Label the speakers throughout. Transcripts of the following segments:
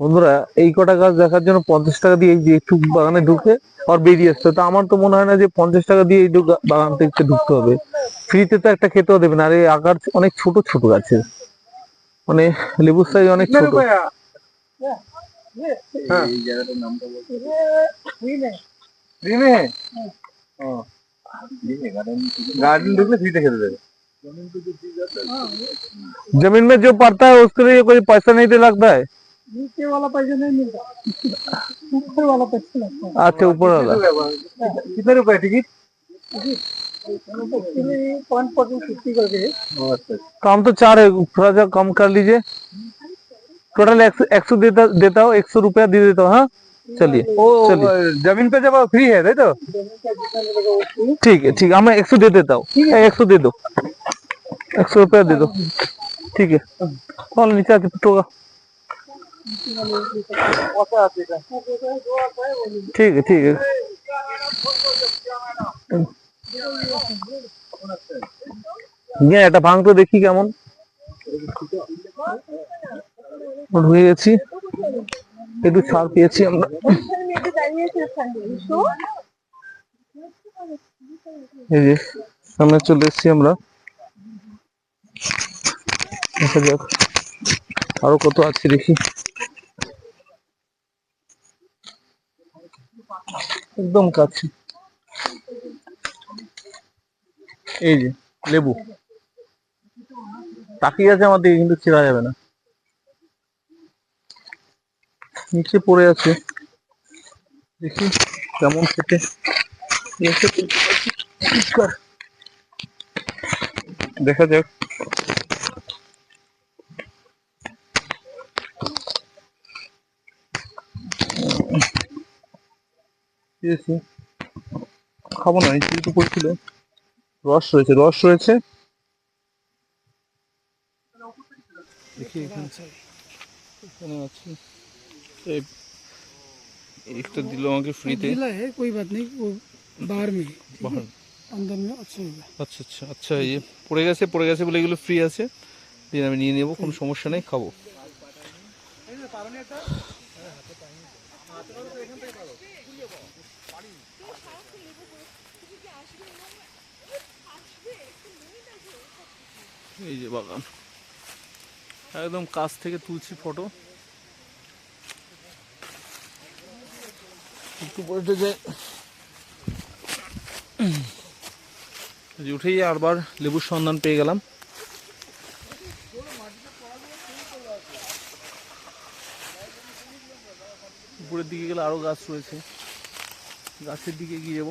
Speaker 1: বন্ধুরা এই কটা গাছ দেখার জন্য পঞ্চাশ টাকা দিয়ে এই বাগানে ঢুকে আর বেরিয়ে আসতে তো আমার তো মনে হয় না যে পঞ্চাশ টাকা দিয়ে এই বাগান থেকে ঢুকতে হবে। ফ্রিতে তো একটা খেতেও দেবে না আর এই আকার অনেক ছোট ছোট গাছে। মানে লেবুর সাইজ অনেক ছোট।
Speaker 2: হ্যাঁ। জমিন মে सीधे खेल रहे
Speaker 1: जमीन লাগতা जो
Speaker 3: नीचे वाला पैसा नहीं मिलता। ऊपर वाला पैसा लगता है।
Speaker 1: अच्छा ऊपर वाला?
Speaker 2: कितने रुपए टिकट
Speaker 3: फिफ्टी करके।
Speaker 1: काम तो चार है थोड़ा सा कम कर लीजिए। टोटल एक सौ देता देता हूँ एक सौ रुपया दे देता हूँ हाँ? चलिए
Speaker 2: ज़मीन पे जब फ्री है दे तो।
Speaker 1: ठीक है ठीक है मैं एक सौ दे देता हूँ। एक सौ दे दो। एक सौ रुपया दे दो। ठीक है। कौन नीचे आके पिटोगा। ठीक है ठीक है নিয়ে এটা ভাঙ তো দেখি কেমন হয়ে গেছি একটু ছাড় পেয়েছি আমরা এই যে সামনে চলে এসেছি আমরা দেখা যাক আরো কত আছে দেখি একদম কাছে। এই যে, লেবু। তাকিয়ে আছে আমার দিকে, কিন্তু ছেড়া যাবে না। নিচে পড়ে আছে। দেখি কেমন খেতে। দেখা যাক। পেয়েছি খাবো না নিচে তো পড়ছিল রস রয়েছে রস রয়েছে দেখি এখানে এখানে আছে এই একটা দিল আমাকে ফ্রিতে
Speaker 3: गीला है कोई बात नहीं वो बाहर में है, ठीक है?
Speaker 1: বাহার
Speaker 3: अंदर में अच्छा होगा
Speaker 1: আচ্ছা আচ্ছা আচ্ছা এই যে পড়ে গেছে পড়ে গেছে বলে এগুলো ফ্রি আছে দিয়ে আমি নিয়ে নেবো কোনো সমস্যা নেই খাবো এই যে বাগান। একদম কাছ থেকে তুলছি ফটো। একটু পরে যে উঠেই আরবার লেবুর সন্ধান পেয়ে গেলাম। উপরের দিকে গেলে আরও গাছ রয়েছে। গাছের দিকে গিয়ে যাব।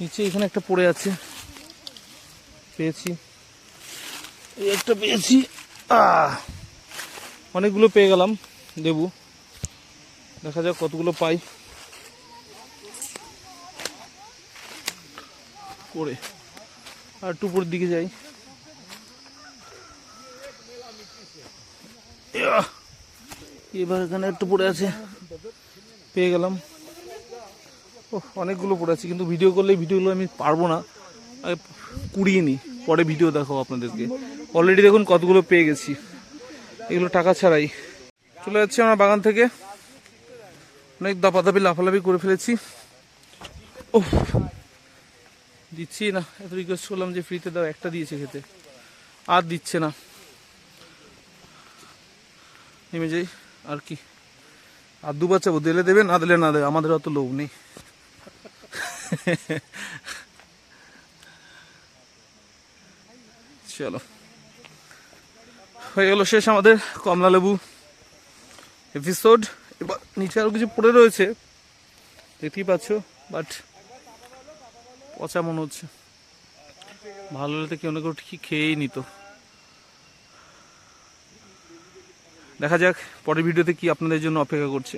Speaker 1: নিচে এখানে একটা পড়ে আছে। পেয়েছি। এই একটা পেয়েছি। অনেকগুলো পেয়ে গেলাম লেবু। দেখা যাক কতগুলো পাই। করে। আর উপরের দিকে যাই। এবার এখানে একটু পড়ে আছে। পেয়ে গেলাম। ও অনেকগুলো পড়ে আছে, কিন্তু ভিডিও করলে ভিডিওগুলো আমি পারব না। কুড়িয়ে নিই পরে ভিডিও দেখাবো আপনাদেরকে। অলরেডি দেখুন কতগুলো পেয়ে গেছি। এগুলো টাকা ছাড়াই। চলে যাচ্ছি আমরা বাগান থেকে। অনেক দাপাদাপি, লাফালাফি করে ফেলেছি। ও দিচ্ছি না। এত রিকোয়েস্ট করলাম যে ফ্রিতে দাও, একটা দিয়েছে খেতে। আর দিচ্ছে না। নেমে যাই, আর কি। আর দু বাচ্চাবো দিলে দেবে না দিলে না দেবে আমাদের অত লোভ নেই। চলো। হয়ে গেল শেষ আমাদের কমলা লেবু এপিসোড এবার নিচে আরও কিছু পড়ে রয়েছে, দেখতেই পাচ্ছ বাট পচা মনে হচ্ছে। ভালো হলে তো কেউ না কেউ ঠিক খেয়েই নিত। দেখা যাক পরের ভিডিওতে কি আপনাদের জন্য অপেক্ষা করছে।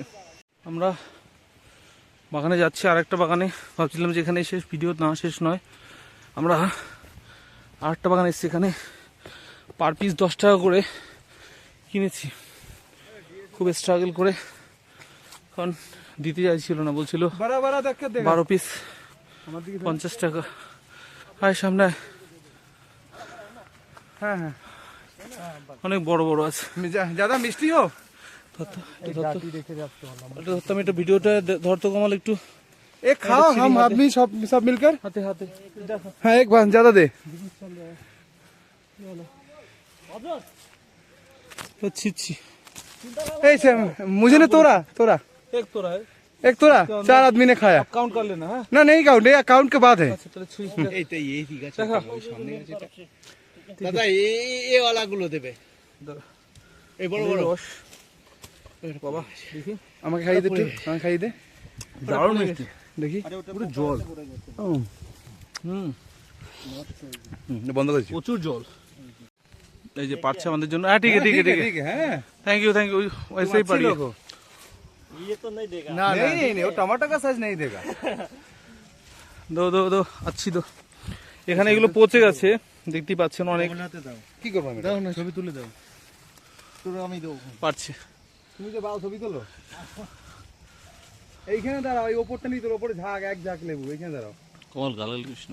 Speaker 1: আমরা বাগানে যাচ্ছি আর একটা বাগানে। ভাবছিলাম যে এখানে শেষ ভিডিও না শেষ নয়। আমরা আর একটা বাগানে এসেছি এখানে পার পিস দশ টাকা করে কিনেছি। খুব স্ট্রাগল করে। কারণ দিতে চাইছিল না বলছিল বারো পিস পঞ্চাশ টাকা। আর সামনে
Speaker 2: হ্যাঁ হ্যাঁ।
Speaker 1: অনেক বড় বড় আছে
Speaker 2: ज्यादा मिष्टी हो
Speaker 1: ধরতো, একটু ধরতো। একটু ধরতো, আমি একটা ভিডিওটা দে- ধরতো কমাল একটু
Speaker 2: एक खाओ हम आदमी सब सब मिलकर
Speaker 1: হাতে হাতে দেখো
Speaker 2: हाँ एक बार ज्यादा दे
Speaker 1: ও ছিচ্ছি
Speaker 2: ऐसे मुझे ना तोड़ा तोड़ा
Speaker 1: এক তোরা
Speaker 2: एक तोड़ा चार आदमी ने खाया
Speaker 1: কাউন্ট कर लेना হ্যাঁ
Speaker 2: ना नहीं काउंट ये अकाउंट के बाद है
Speaker 1: আচ্ছা তাহলে ছুঁই
Speaker 4: এইটা এই ঠিক আছে
Speaker 1: দেখা
Speaker 4: ওই সামনে আছে এটা। দাদা এই এই ওয়ালা গুলো দেবে এই বড় বড়
Speaker 1: রস বাবা দেখি
Speaker 2: আমাকে খাইয়ে দে একটু আমাকে খাইয়ে দে
Speaker 1: দারুণ মিষ্টি
Speaker 2: দেখি
Speaker 4: পুরো জল
Speaker 1: হুম
Speaker 2: বন্ধ করেছি
Speaker 1: প্রচুর জল এই যে পাচ্ছে আমাদের জন্য হ্যাঁ ঠিক আছে ঠিক আছে ঠিক আছে
Speaker 2: ठीक है हैं
Speaker 1: थैंक यू थैंक यू वैसे ही
Speaker 2: अच्छी
Speaker 1: पढ़िए
Speaker 2: लोग हो
Speaker 4: না
Speaker 2: नहीं नहीं नहीं वो टमाटर का साइज नहीं देगा
Speaker 1: দো দো দো আচ্ছি দো এখানে এগুলো পচে গেছে দেখতেই পাচ্ছেন অনেক।
Speaker 4: হাতে দাও।
Speaker 2: কি করব আমি
Speaker 4: দাও না ছবি তুলে দাও। তোরা আমি দেবো।
Speaker 1: পারছি।
Speaker 2: তুমি যে বাও ছবি তোলো? এইখানে দাঁড়াও এই ওপরটা নিয়ে তোর ওপরে ঝাঁক এক ঝাঁক লেবু। এইখানে দাঁড়াও।
Speaker 1: কমল গালাল কৃষ্ণ